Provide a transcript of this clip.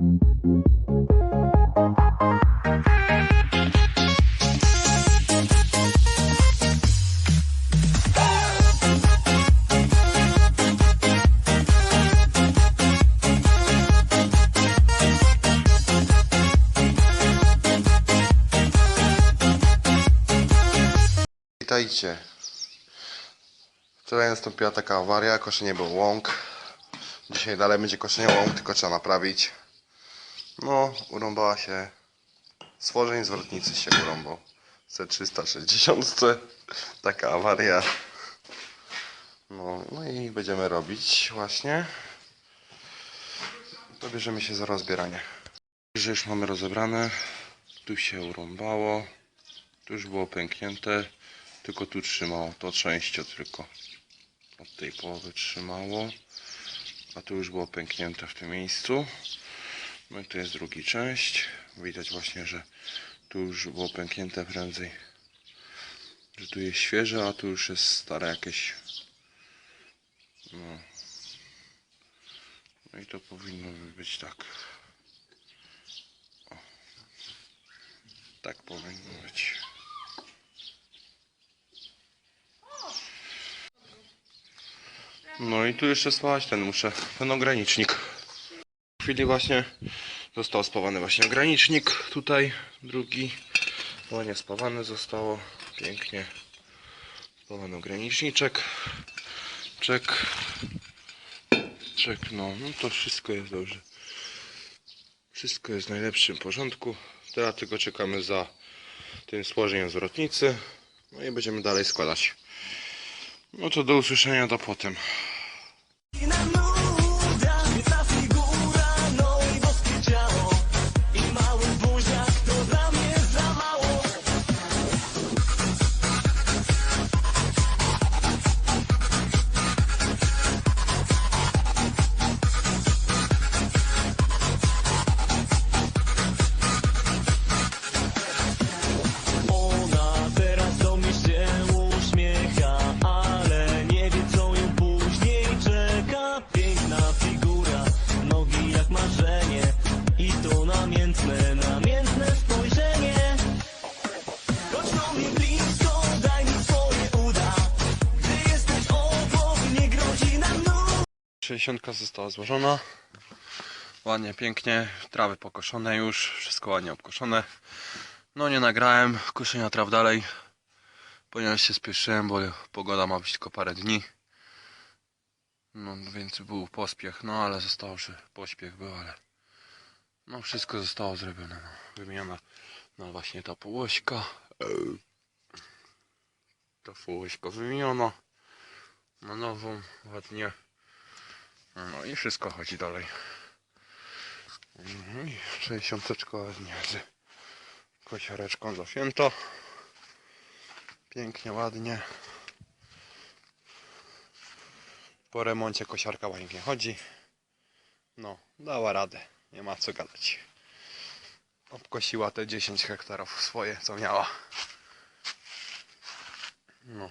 Witajcie. Wczoraj nastąpiła taka awaria, koszenie był łąk. Dzisiaj dalej będzie koszenie łąk, tylko trzeba naprawić. No, urąbała się. Stworzeń zwrotnicy się urąbał. C360. Taka awaria. No, no i będziemy robić właśnie. To bierzemy się za rozbieranie. Już mamy rozebrane. Tu się urąbało. Tu już było pęknięte, tylko tu trzymało, to częścią tylko. Od tej połowy trzymało, a tu już było pęknięte w tym miejscu. No i tu jest drugi część. Widać właśnie, że tu już było pęknięte prędzej. Że tu jest świeże, a tu już jest stare jakieś. No. No i to powinno być tak. O. Tak powinno być. No i tu jeszcze spawać ten muszę, ten ogranicznik. Chwili właśnie został spawany właśnie ogranicznik tutaj, drugi. Ładnie spawane zostało, pięknie. Spawany ograniczniczek. Czek. Czek, no, no to wszystko jest dobrze. Wszystko jest w najlepszym porządku. Teraz tylko czekamy za tym złożeniem zwrotnicy. No i będziemy dalej składać. No to do usłyszenia do potem. 60 została złożona. Ładnie, pięknie. Trawy pokoszone już. Wszystko ładnie obkoszone. No nie nagrałem koszenia traw dalej. Ponieważ się spieszyłem, bo pogoda ma być tylko parę dni. No więc był pospiech, no ale zostało, że pośpiech był, ale no wszystko zostało zrobione. No. No właśnie ta połośka. Ta połośka wymieniona. Na nową, ładnie. No i wszystko chodzi dalej. Mhm, i 60 ładnie z kosiareczką zafięto. Pięknie, ładnie. Po remoncie kosiarka ładnie chodzi. No, dała radę. Nie ma co gadać. Obkosiła te 10 hektarów swoje, co miała. No.